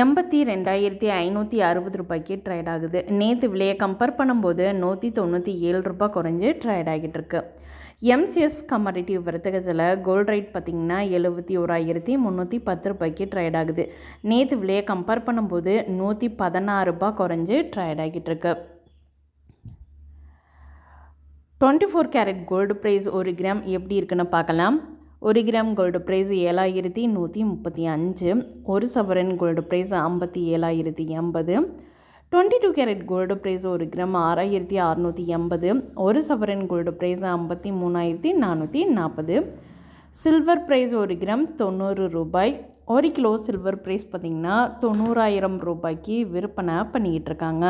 எண்பத்தி ரெண்டாயிரத்தி ஐநூற்றி அறுபது ரூபாய்க்கு ட்ரேட் ஆகுது. நேற்று விலையை கம்பேர் பண்ணும்போது நூற்றி தொண்ணூற்றி ஏழு ரூபாய் குறைஞ்சு ட்ரேட் ஆகிட்டு இருக்கு. எம்சிஎஸ் கமாடிட்டி வர்த்தகத்தில் கோல்ட் ரேட் பார்த்திங்கன்னா எழுபத்தி ஓராயிரத்தி முந்நூற்றி பத்து ரூபாய்க்கு ட்ரேட் ஆகுது. நேற்று விலையை கம்பேர் பண்ணும்போது நூற்றி பதினாறு ரூபாய் குறைஞ்சு ட்ரேட் ஆகிட்டு இருக்கு. Twenty four carat gold price ஒரு கிராம் எப்படி இருக்குன்னு பார்க்கலாம். ஒரு கிராம் கோல்டு ப்ரைஸ் ஏழாயிரத்தி நூற்றி முப்பத்தி அஞ்சு ஒரு சவரன் கோல்டு ப்ரைஸ் ஐம்பத்தி ஏழாயிரத்தி எண்பது twenty two carat gold price ஒரு கிராம் ஆறாயிரத்தி அறநூற்றி எண்பது ஒரு சவரன் கோல்டு ப்ரைஸ் ஐம்பத்தி மூணாயிரத்தி நானூற்றி நாற்பது சில்வர் ப்ரைஸ் ஒரு கிராம் தொண்ணூறு ரூபாய் ஒரு கிலோ சில்வர் ப்ரைஸ் பார்த்திங்கன்னா தொண்ணூறாயிரம் ரூபாய்க்கு விற்பனை பண்ணிக்கிட்டு இருக்காங்க.